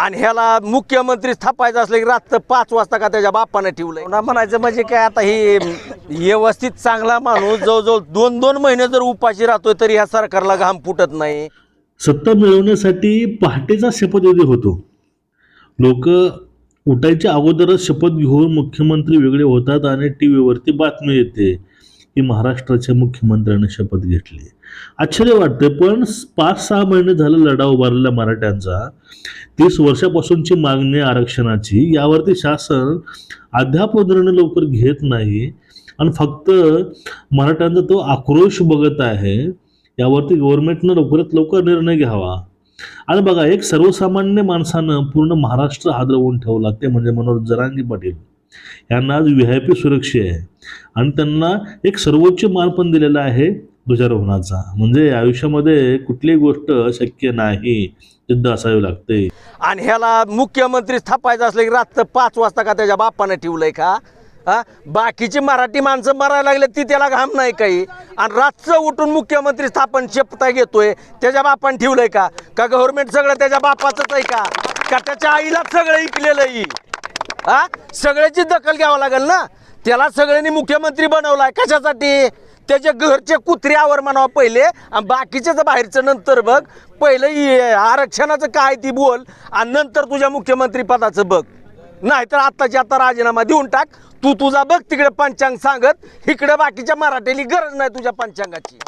आणि ह्याला मुख्यमंत्री थापायचं असलं की रात्र पाच वाजता का त्याच्या बाप्पानं ठेवलं म्हणायचं म्हणजे काय आता ही व्यवस्थित चांगला माणूस जवळजवळ दोन दोन महिने जर उपाशी राहतोय तरी ह्या सरकारला घाम फुटत नाही. सत्ता मिळवण्यासाठी पहाटेचा शपथविधी होतो. लोक उठायच्या अगोदरच शपथ घेऊन मुख्यमंत्री वेगळे होतात आणि टी व्हीवरती बातमी येते. की महाराष्ट्राच्या मुख्यमंत्र्याने शपथ घेतली. आश्चर्य वाटते पण पाच सहा महिने झालं लढा उभारलेला मराठ्यांचा. तीस वर्षापासूनची मागणी आरक्षणाची. यावरती शासन अद्याप निर्णय लवकर घेत नाही. आणि फक्त मराठ्यांचा तो आक्रोश बघत आहे. यावरती गव्हर्नमेंटनं लवकरात लवकर निर्णय घ्यावा. आणि बघा एक सर्वसामान्य माणसानं पूर्ण महाराष्ट्र हादरवून ठेवला ते म्हणजे मनोहर जरांगी पाटील. यांना आज व्ही आय पी सुरक्षा आहे. आणि त्यांना एक सर्वोच्च मान पण दिलेला आहे ध्वजारोहणाचा. म्हणजे आयुष्यामध्ये कुठलीही गोष्ट शक्य नाही सिद्ध असावी लागते. आणि ह्याला मुख्यमंत्री थापायचं असलं की रात्र पाच वाजता का त्याच्या बाप्पानं ठेवलंय का? हा? बाकीची मराठी माणसं मरायला लागले ती त्याला घाम नाही काही. आणि रातचं उठून मुख्यमंत्री स्थापन शेपता घेतोय त्याच्या बापानं ठेवलंय का? का गव्हर्नमेंट सगळं त्याच्या बापाचंच आहे का? का त्याच्या आईला सगळं ऐकलेलं आहे? हा? सगळ्याची दखल घ्यावं लागेल ना? त्याला सगळ्यांनी मुख्यमंत्री बनवलाय कशासाठी? त्याच्या घरचे कुत्र्यावर म्हणावं पहिले आणि बाकीच्याच बाहेरचं नंतर बघ पहिलं आरक्षणाचं काय ती बोल आणि नंतर तुझ्या मुख्यमंत्री पदाचं बघ. नाहीतर आत्ताच्या आता राजीनामा देऊन टाक. तू तुझा बघ तिकडे पंचांग सांगत. इकडे बाकीच्या मराठीली गरज नाही तुझ्या पंचांगाची.